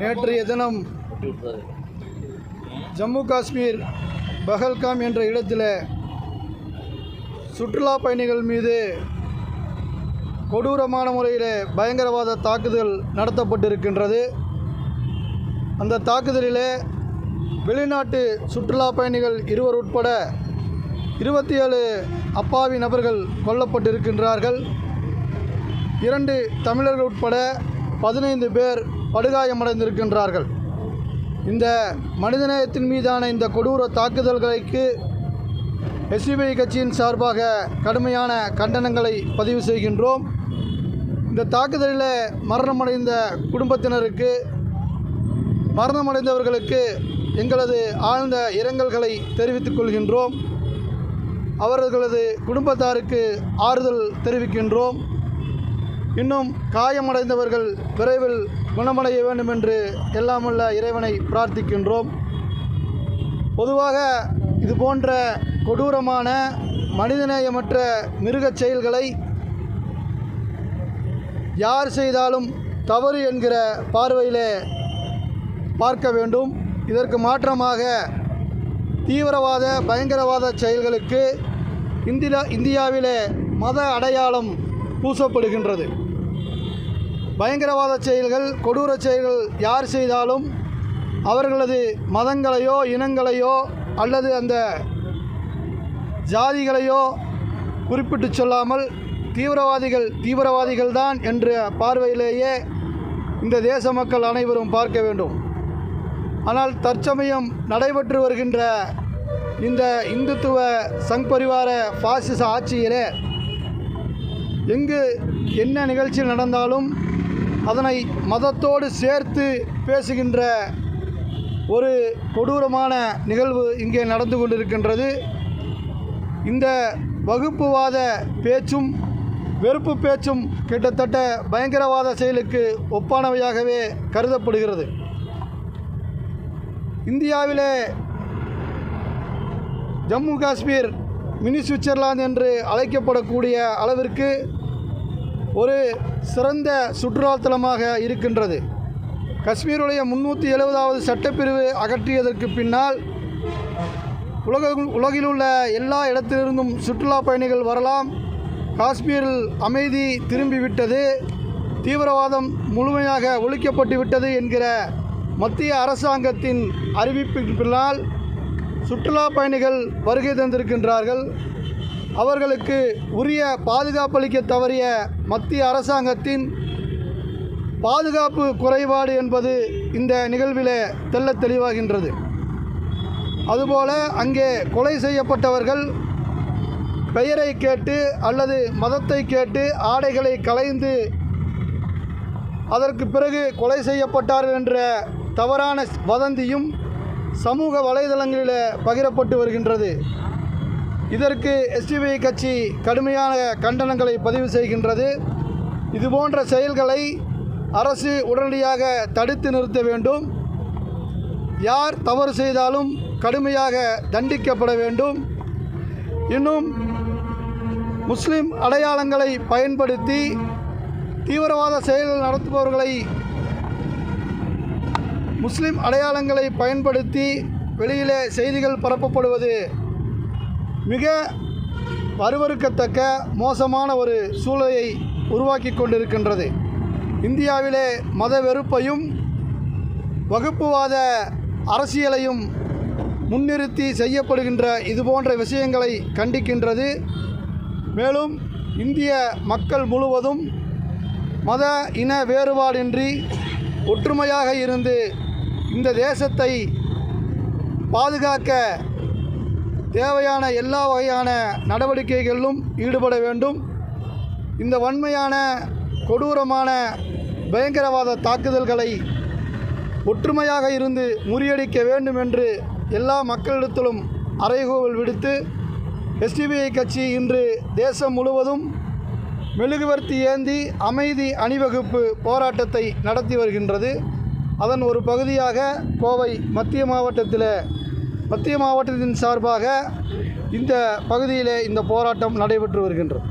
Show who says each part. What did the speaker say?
Speaker 1: நேற்றைய தினம் ஜம்மு காஷ்மீர் பஹல்காம் என்ற இடத்தில் சுற்றுலா பயணிகள் மீது கொடூரமான முறையில் பயங்கரவாத தாக்குதல் நடத்தப்பட்டிருக்கின்றது. அந்த தாக்குதலிலே வெளிநாட்டு சுற்றுலா பயணிகள் இருவர் உட்பட இருபத்தி ஏழு அப்பாவி நபர்கள் கொல்லப்பட்டிருக்கின்றார்கள். இரண்டு தமிழர்கள் உட்பட பதினைந்து பேர் படுகாயமடைந்திருக்கின்றார்கள். இந்த மனிதநேயத்தின் மீதான இந்த கொடூர தாக்குதல்களுக்கு எஸ்பிஐ கட்சியின் சார்பாக கடுமையான கண்டனங்களை பதிவு செய்கின்றோம். இந்த தாக்குதலில் மரணமடைந்த குடும்பத்தினருக்கு மரணமடைந்தவர்களுக்கு எங்களது ஆழ்ந்த இரங்கல்களை தெரிவித்துக் கொள்கின்றோம். அவர்களது குடும்பத்தாருக்கு ஆறுதல் தெரிவிக்கின்றோம். இன்னும் காயமடைந்தவர்கள் விரைவில் குணமடைய வேண்டும் என்று எல்லாமுள்ள இறைவனை பிரார்த்திக்கின்றோம். பொதுவாக இது போன்ற கொடூரமான மனிதநேயமற்ற மிருகச் செயல்களை யார் செய்தாலும் தவறு என்கிற பார்வையிலே பார்க்க வேண்டும். இதற்கு மாற்றமாக தீவிரவாத பயங்கரவாத செயல்களுக்கு இந்தியா இந்தியாவிலே மத அடையாளம் பூசப்படுகின்றது. பயங்கரவாத செயல்கள் கொடூர செயல்கள் யார் செய்தாலும் அவர்களது மதங்களையோ இனங்களையோ அல்லது அந்த ஜாதிகளையோ குறிப்பிட்டு சொல்லாமல் தீவிரவாதிகள் தீவிரவாதிகள் தான் என்ற பார்வையிலேயே இந்த தேச மக்கள் அனைவரும் பார்க்க வேண்டும். ஆனால் தற்சமயம் நடைபெற்று வருகின்ற இந்த இந்துத்துவ சங் பரிவார பாசிச ஆட்சியிலே எங்கு என்ன நிகழ்ச்சி நடந்தாலும் அதனை மதத்தோடு சேர்த்து பேசுகின்ற ஒரு கொடூரமான நிகழ்வு இங்கே நடந்து கொண்டிருக்கின்றது. இந்த வகுப்புவாத பேச்சும் வெறுப்பு பேச்சும் கிட்டத்தட்ட பயங்கரவாத செயலுக்கு ஒப்பானவையாகவே கருதப்படுகிறது. இந்தியாவிலே ஜம்மு காஷ்மீர் மினி சுவிட்சர்லாந்து என்று அழைக்கப்படக்கூடிய அளவிற்கு ஒரு சிறந்த சுற்றுலாத்தலமாக இருக்கின்றது. காஷ்மீருடைய முன்னூற்றி எழுபதாவது சட்டப்பிரிவு அகற்றியதற்கு பின்னால் உலக உலகில் உள்ள எல்லா இடத்திலிருந்தும் சுற்றுலா பயணிகள் வரலாம். காஷ்மீரில் அமைதி திரும்பிவிட்டது. தீவிரவாதம் முழுமையாக ஒழிக்கப்பட்டு விட்டது என்கிற மத்திய அரசாங்கத்தின் அறிவிப்பின் பின்னால் சுற்றுலா பயணிகள் வருகை தந்திருக்கின்றார்கள். அவர்களுக்கு உரிய பாதுகாப்பளிக்க தவறிய மத்திய அரசாங்கத்தின் பாதுகாப்பு குறைபாடு என்பது இந்த நிகழ்விலே தெள்ளத் தெளிவாகின்றது. அதுபோல அங்கே கொலை செய்யப்பட்டவர்கள் பெயரை கேட்டு அல்லது மதத்தை கேட்டு ஆடைகளை களைந்து அதற்கு பிறகு கொலை செய்யப்பட்டார்கள் என்ற தவறான வதந்தியும் சமூக வலைதளங்களில் பகிரப்பட்டு வருகின்றது. இதற்கு எஸ்டிபிஐ கட்சி கடுமையான கண்டனங்களை பதிவு செய்கின்றது. இதுபோன்ற செயல்களை அரசு உடனடியாக தடுத்து நிறுத்த வேண்டும். யார் தவறு செய்தாலும் கடுமையாக தண்டிக்கப்பட வேண்டும். இன்னும் முஸ்லிம் அடையாளங்களை பயன்படுத்தி தீவிரவாத செயல்கள் நடத்துபவர்களை முஸ்லிம் அடையாளங்களை பயன்படுத்தி வெளியிலே செய்திகள் பரப்பப்படுவது மிக அருவருக்கத்தக்க மோசமான ஒரு சூழலை உருவாக்கி கொண்டிருக்கின்றது. இந்தியாவிலே மத வெறுப்பையும் வகுப்புவாத அரசியலையும் முன்னிறுத்தி செய்யப்படுகின்ற இதுபோன்ற விஷயங்களை கண்டிக்கின்றது. மேலும் இந்திய மக்கள் முழுவதும் மத இன வேறுபாடின்றி ஒற்றுமையாக இருந்து இந்த தேசத்தை பாதுகாக்க தேவையான எல்லா வகையான நடவடிக்கைகளிலும் ஈடுபட வேண்டும். இந்த வன்மையான கொடூரமான பயங்கரவாத தாக்குதல்களை ஒற்றுமையாக இருந்து முறியடிக்க வேண்டும் என்று எல்லா மக்களிடத்திலும் அறைகூவல் விடுத்து எஸ்டிபிஐ கட்சி இன்று தேசம் முழுவதும் மெழுகுவர்த்தி ஏந்தி அமைதி அணிவகுப்பு போராட்டத்தை நடத்தி வருகின்றது. அதன் ஒரு பகுதியாக கோவை மத்திய மாவட்டத்தில் மத்திய மாவட்டத்தின் சார்பாக இந்த பகுதியிலே இந்த போராட்டம் நடைபெற்று வருகின்றது.